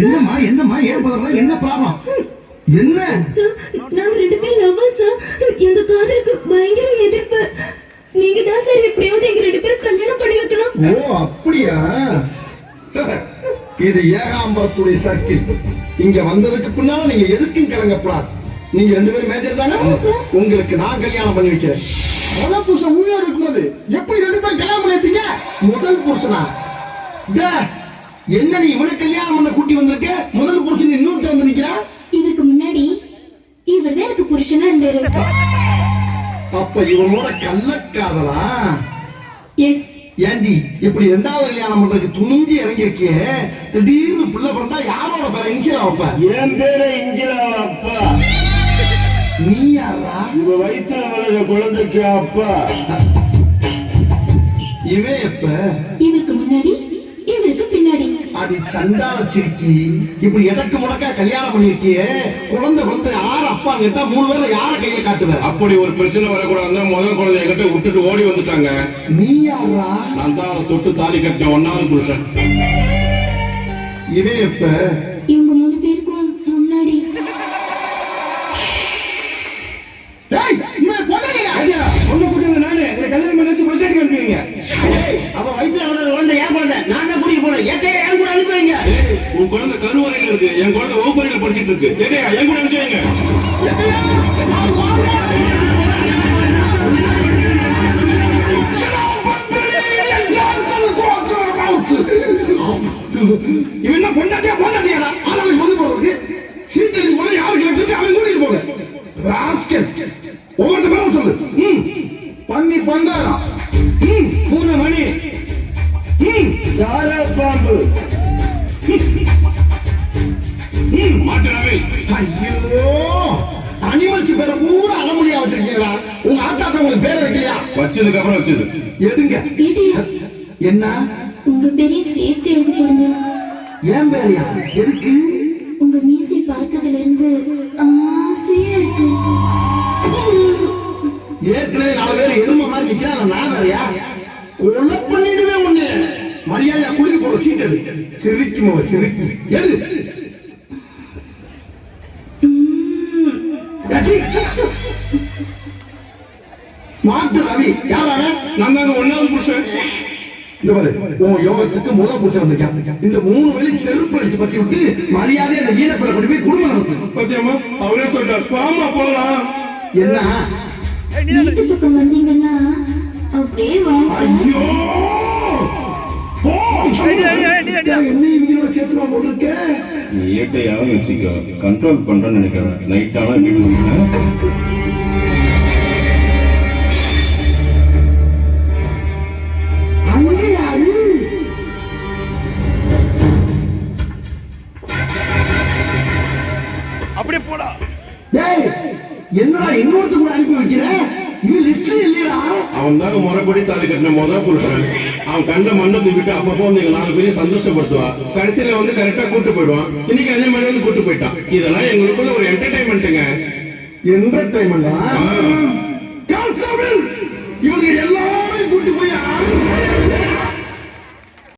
என்னம்மா என்னம்மா ஏன் பதறல என்ன ப்ராப்ளம்? என்ன? சார் நாங்க ரெண்டு பேரும் லவ்வர்ஸ் சார் எங்க காதலுக்கு பயங்கர எதிர்ப்பு. நீங்க தான் சார் எப்படியாவது எங்க ரெண்டு பேரும் கல்யாணம் பண்ணி வைக்கணும். ஓ அப்படியா? இது ஏகாம்பரத்துடைய சர்க்கிள் இங்க வந்ததுக்கு பின்னால நீங்க எதுக்கும் கலங்கப்படாது நீங்க ரெண்டு பேரும் மேஜர் தானே. உங்களுக்கு நான் கல்யாணம் பண்ணி வைக்கிறேன். முதல் புருஷன் உயிரோடு இருக்கும்போது எப்படி ரெண்டு பேரும் கல்யாணம் பண்ணி வைப்பீங்க முதல் புருஷனா? டே, என்ன நீ இவனை கல்யாணம் பண்ண கூட்டி வந்திருக்க? முதல் புருஷன் இன்னொருத்த வந்து நிக்கிறா இவருக்கு முன்னாடி இவர் தான் எனக்கு புருஷனா இருந்தாரு. அப்ப இவனோட கள்ளக்காதலா? எஸ் ஏண்டி இப்படி ரெண்டாவது கல்யாணம் பண்றதுக்கு துணிஞ்சு இறங்கிருக்கிய திடீர்னு பிள்ளை பிறந்தா யாரோட பேர? இன்சிலா வைப்ப என் பேரு இஞ்சிலாவ அப்பா. நீ யாரா இவ வயித்துல வளர குழந்தைக்கு அப்பா. இவன் எப்ப? இவருக்கு அடி சண்டால சிரிக்கி இப்படி எடக்கு முடக்கா கல்யாணம் பண்ணிருக்கிய குழந்தை பிறந்த யார் அப்பா கேட்டா மூணு பேர்ல யார கையை காட்டுவ? அப்படி ஒரு பிரச்சனை வரக்கூடாதுன்னு முதல் குழந்தைய கிட்ட விட்டுட்டு ஓடி வந்துட்டாங்க. நீ யாரா நான் தான் அவளை தொட்டு தாலி கட்டின ஒன்னாவது புருஷன். இவன் எப்ப? இவங்க உன் குழந்தை கருவறையில இருக்கு. என் குழந்தை வகுப்பறையில படிச்சிட்டு இருக்கு. ஏடே என் கூட அனுப்பிச்சு இவன் பொண்டாட்டியா பொண்டாட்டியாடா? வந்து போறதுக்கு சீட்டு போல யாருக்கு வச்சிருக்கு அவன் கூட்டிட்டு போக ராஸ்கஸ் ஒவ்வொரு பேரும் சொல்லு. பண்ணி பண்ணாரா பூனை மணி ஐயோ! அனிமல்ஸ் பேரை பூரா அலமொழியா வச்சிருக்கீங்களா? உங்க ஆத்தாப்ப உங்களுக்கு பேரை வைக்கலையா? வச்சதுக்கு அப்புறம் வச்சது. ஏட்டையா என்ன? உங்க பேரையும் சேர்த்து எழுதி கொடுங்க. ஏன் பேரையா? எதுக்கு? உங்க மீசை பார்த்ததுல இருந்து ஆசையா இருக்கு ஏற்கனவே நாலு பேர் எருமை மாதிரி நிக்கிறாங்க. நான் வேறையா? கொலை பண்ணிடுவேன் உன்னை. மரியாதையா குளிக்க போற சீட் எடு. சிரிக்கும் சிரிக்கு. எடு. மாட்டு ரவி யாரான நான் தாங்க ஒன்னாவது புருஷன். இந்த பாரு உன் யோகத்துக்கு முதல் புருஷன் வந்திருக்கான் இந்த மூணு வழி செருப்பு அடிச்சு பத்தி விட்டு மரியாதையா அந்த ஈனப்பிள்ளை கொண்டு போய் குடும்பம் நடத்தணும் பத்தியம்மா அவரே சொல்றார் பாமா போலாம். என்ன? வீட்டு பக்கம் வந்தீங்கன்னா அப்படியே ஐயோ. என்ன இவங்களோட சேர்த்துமா போட்டிருக்கேன் நீ இயற்கையாலும் வச்சுக்க கண்ட்ரோல் பண்றேன்னு நினைக்கிறேன் நைட் ஆனா வீடு அப்படியே போடா. டேய் என்னடா இன்னொருத்த கூட அனுப்பி வைக்கிற? இவன் லிஸ்ட்ல இல்லையடா. அவன் தாங்க முறைப்படி தாலி கட்டின முதல் புருஷன். அவன் கண்ட மண்ணை தூக்கிட்டு அப்பப்போ வந்து எங்க நாலு பேரையும் சந்தோஷப்படுத்துவான் கடைசியில வந்து கரெக்டா கூட்டு போயிடுவான். இன்னைக்கு அதே மாதிரி வந்து கூட்டு போயிட்டான். இதெல்லாம் எங்களுக்குள்ள ஒரு என்டர்டைன்மெண்ட்டுங்க என்டர்டைன்மெண்டா கான்ஸ்டபிள் இவங்க எல்லா